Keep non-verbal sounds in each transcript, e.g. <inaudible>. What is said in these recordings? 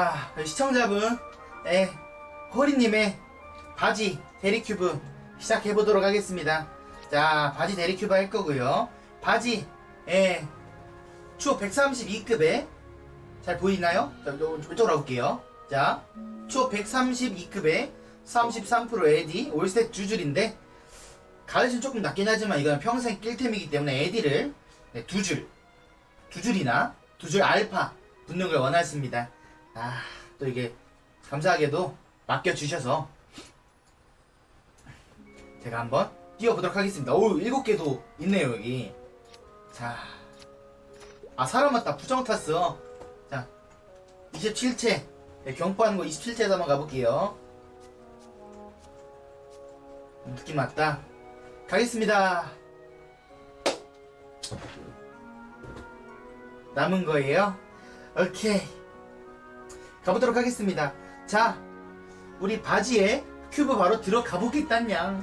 아, 시청자분, 예, 허리님의 바지 대리큐브 시작해 보도록 하겠습니다. 자, 바지 대리큐브 할 거고요. 바지, 예, 추호 132급에, 잘 보이나요? 자, 요- 이쪽으로 가볼게요. 자, 추호 132급에 33% 에디, 올스택 두 줄인데, 가르치는 조금 낮긴 하지만 이건 평생 낄템이기 때문에 에디를 네, 두 줄, 두 줄이나 두 줄 알파 붙는 걸 원하십니다. 아, 또 이게 감사하게도 맡겨주셔서 제가 한번 뛰어보도록 하겠습니다. 오, 일곱 개도 있네요, 여기. 자. 아, 사람 맞다. 부정 탔어. 자, 27채. 네, 경포하는 거 27채에서 한번 가볼게요. 느낌 맞다. 가겠습니다. 남은 거예요? 오케이. 가보도록 하겠습니다. 자, 우리 바지에 큐브 바로 들어가 보겠다냥.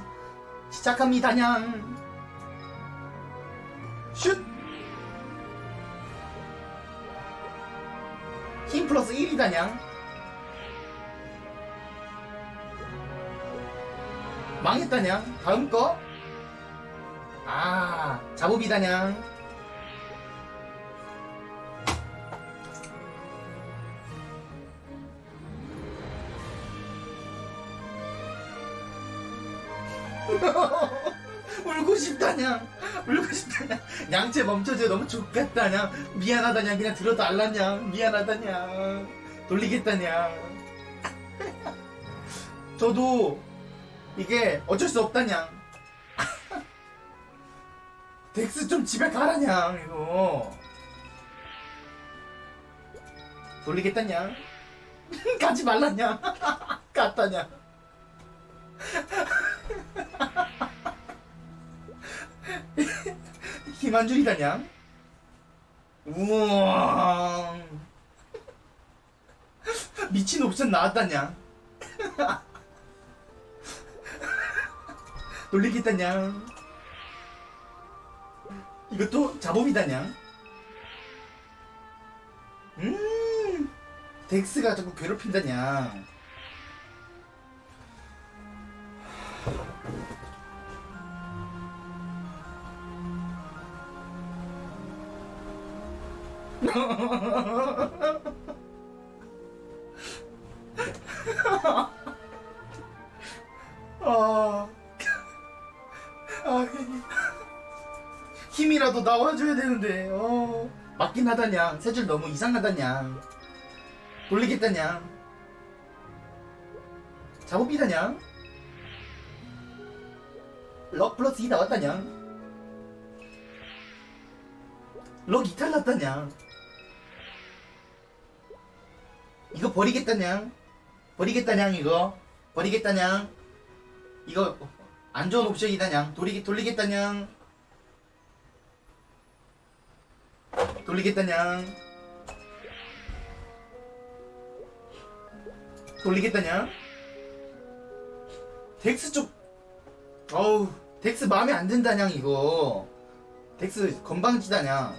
시작합니다냥. 슛! 힘 플러스 1이다냥. 망했다냥. 다음 거. 아, 자봅이다냥. <laughs> 울고 싶다냥 울고 싶다냥 양채 멈춰줘 너무 좋겠다냥 미안하다냥 그냥 들어달라냥 미안하다냥 돌리겠다냥 <laughs> 저도 이게 어쩔 수 없다냥 <laughs> 덱스 좀 집에 가라냥 이거. 돌리겠다냥 가지 말라냥 갔다냥 힘한 줄이다냥? 우와 미친 옵션 나왔다냥? <laughs> 놀리겠다냥? 이것도 자범이다냥? 음 덱스가 자꾸 괴롭힌다냥 아, 아, 힘이라도 나와줘야 되는데, 어, 맞긴 하다냥. 세줄 너무 이상하다냥. 돌리겠다냥. 작업이다냥. 럭 플러스 2 나왔다냥. 럭 이탈 났다냥. 이거 버리겠다냥. 버리겠다냥, 이거. 버리겠다냥. 이거 안 좋은 옵션이다냥. 돌리, 돌리겠다냥. 돌리겠다냥. 돌리겠다냥. 덱스 쪽, 어우, 덱스 마음에 안 든다냥, 이거. 덱스 건방지다냥.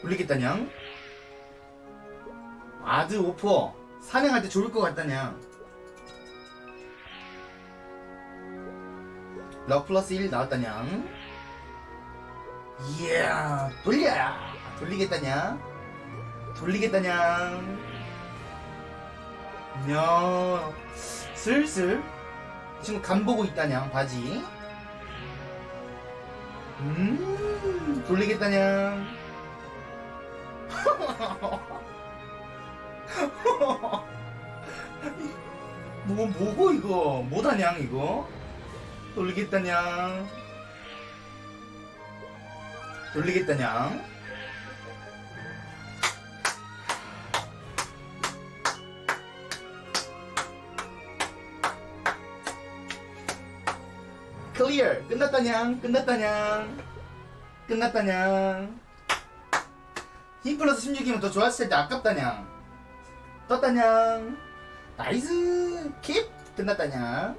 돌리겠다냥. 아드 오퍼. 산행할 때 좋을 것 같다냥. 럭 플러스 1 나왔다냥. 이야, 돌려! 돌리겠다냐? 돌리겠다냐? 야, 슬슬 지금 간 보고 있다냐, 바지. 음, 돌리겠다냐? <laughs> 뭐, 뭐고, 이거? 뭐다냥, 이거? 돌리겠다냥? 돌리겠다냥? 클리어! 끝났다냥? 끝났다냥? 끝났다냥? 힘 플러스 16이면 더 좋았을 텐데 아깝다냥? 떴다냥? 나이스! 킵! 끝났다냥?